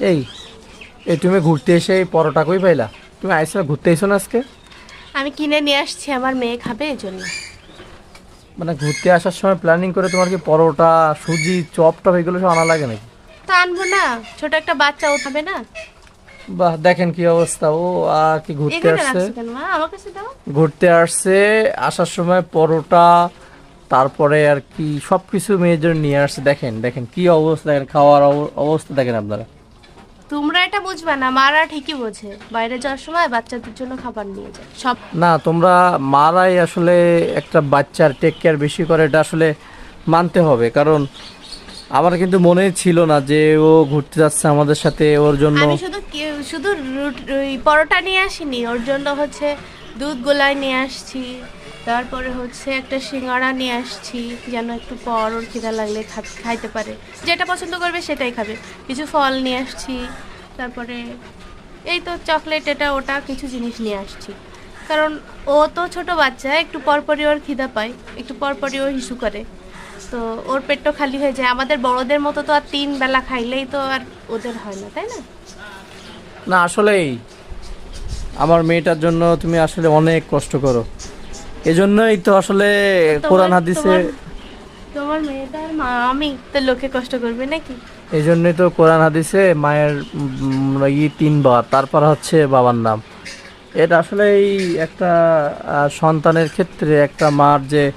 এই এই তুমি ঘুরতে এসে এই পরোটা কই পাইলা? তুমি আইসা ঘুরতে এসো না আজকে। আমি কিনে নিয়ে আসছি আমার মেয়ে খাবে এই জন্য। মানে ঘুরতে আসার সময় প্ল্যানিং করে তোমার কি পরোটা সুজি চপ টপ এগুলো সব আনা লাগে নাকি? তো আনব না ছোট একটা বাচ্চা ও খাবে না। বাহ দেখেন কি অবস্থা ও আর কি ঘুরতে এখানে আসছে। রাখছো কেন মা? আমার কাছে দাও। ঘুরতে আসছে আসার সময় পরোটা তারপরে আর কি সব কিছু মেয়ের জন্য নিয়ে আসছে। দেখেন দেখেন কি অবস্থা দেখেন খাওয়ার অব- অবস্থা দেখেন আপনারা। তোমরা এটা বুঝবে না মারা ঠিকই বোঝে। বাইরে যাওয়ার সময় বাচ্চাদের জন্য খাবার নিয়ে যায়। সব না তোমরা মারাই আসলে একটা বাচ্চার টেক কেয়ার বেশি করে এটা আসলে মানতে হবে। কারণ আমার কিন্তু মনে ছিল না যে ও ঘুরতে যাচ্ছে আমাদের সাথে ওর জন্য আমি শুধু কি- শুধু রুট- ওই পরোটা নিয়ে আসিনি ওর জন্য হচ্ছে দুধ গোলাই নিয়ে আসছি। তারপরে হচ্ছে একটা সিঙ্গাড়া নিয়ে আসছি, যেন একটু পর ওর খিদা লাগলে খাইতে পারে। যেটা পছন্দ করবে সেটাই খাবে। কিছু ফল নিয়ে আসছি, তারপরে এই তো চকলেট, এটা, ওটা, কিছু জিনিস নিয়ে আসছি। কারণ ও তো ছোট বাচ্চা, একটু পরপরই ওর খিদা পায়, একটু পরপরই ও হিসু করে। তো ওর পেটটা খালি হয়ে যায়। আমাদের বড়দের মতো তো আর তিন বেলা খাইলেই তো আর ওদের হয় না, তাই না? না, আসলেই। আমার মেয়েটার জন্য তুমি আসলে অনেক কষ্ট করো। এজন্যই তো আসলে কোরআন হাদিসে তোমার- মেয়েটার মা আমি তো লোকে কষ্ট করবে নাকি? এই জন্যই তো কোরআন হাদিসে মায়ের ই তিনবার তারপর হচ্ছে বাবার নাম। এটা আসলে এই একটা সন্তানের ক্ষেত্রে একটা মার যে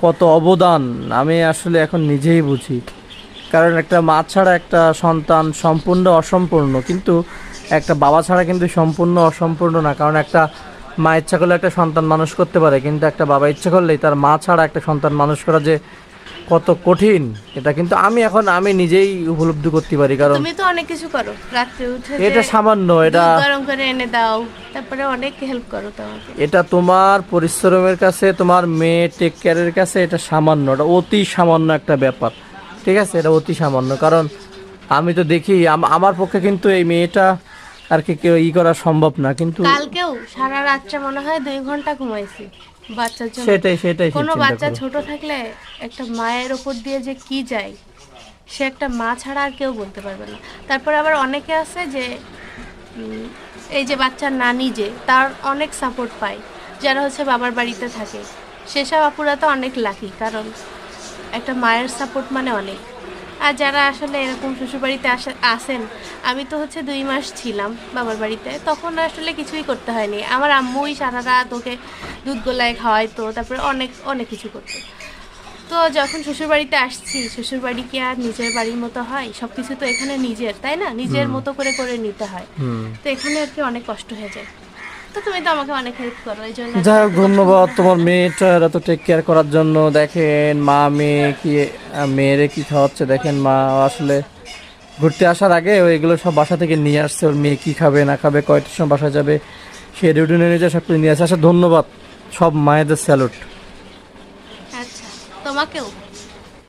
কত অবদান আমি আসলে এখন নিজেই বুঝি। কারণ একটা মা ছাড়া একটা সন্তান সম্পূর্ণ অসম্পূর্ণ কিন্তু একটা বাবা ছাড়া কিন্তু সম্পূর্ণ অসম্পূর্ণ না। কারণ একটা মা ইচ্ছা করলে একটা সন্তান মানুষ করতে পারে কিন্তু একটা বাবা ইচ্ছা করলেই তার মা ছাড়া একটা সন্তান মানুষ করা যে কত কঠিন এটা কিন্তু আমি এখন আমি নিজেই উপলব্ধি করতে পারি কারণ তুমি তো অনেক কিছু করো। রাত্রে উঠে এটা সামান্য এটা গরম করে এনে দাও তারপরে অনেক হেল্প করো তোমাকে। এটা তোমার পরিশ্রমের কাছে তোমার মেয়ে টেক কেয়ারের কাছে এটা সামান্য এটা অতি সামান্য একটা ব্যাপার ঠিক আছে? এটা অতি সামান্য কারণ আমি তো দেখি আম- আমার পক্ষে কিন্তু এই মেয়েটা আর কি কেউ ই করা সম্ভব না কিন্তু কালকেও সারা রাত্রে মনে হয় দুই ঘণ্টা ঘুমাইছি বাচ্চার জন্য। সেটাই সেটাই কোনো বাচ্চা ছোট থাকলে একটা মায়ের ওপর দিয়ে যে কি যায় সে একটা মা ছাড়া আর কেউ বলতে পারবে না। তারপর আবার অনেকে আছে যে এই যে বাচ্চার নানি যে তার অনেক সাপোর্ট পায়। যারা হচ্ছে বাবার বাড়িতে থাকে। সেসব আপুরা তো অনেক লাকি কারণ একটা মায়ের সাপোর্ট মানে অনেক। আর যারা আসলে এরকম শ্বশুরবাড়িতে আসে আসেন আমি তো হচ্ছে দুই মাস ছিলাম বাবার বাড়িতে। তখন আসলে কিছুই করতে হয়নি। আমার আম্মুই সারা রাত ওকে দুধ গোলায় খাওয়াইতো তারপরে অনেক অনেক কিছু করতো। তো যখন শ্বশুরবাড়িতে আসছি শ্বশুরবাড়ি কি আর নিজের বাড়ির মতো হয়? সব কিছু তো এখানে নিজের তাই না? নিজের মতো করে করে নিতে হয়। তো এখানে আর কি অনেক কষ্ট হয়ে যায়। তো তুমি তো আমাকে অনেক হেল্প করো এই জন্য যাই হোক ধন্যবাদ তোমার মেয়েটার এত টেক কেয়ার করার জন্য। দেখেন মা মেয়ে কি মেয়েরে কি খাওয়াচ্ছে? দেখেন মা আসলে ঘুরতে আসার আগে ও এগুলো সব বাসা থেকে নিয়ে আসছে। ওর মেয়ে কি খাবে না খাবে কয়টার সময় বাসা যাবে সে রুটিন অনুযায়ী সব কিছু নিয়ে আসে। আচ্ছা ধন্যবাদ। সব মায়েদের স্যালুট আচ্ছা তোমাকেও।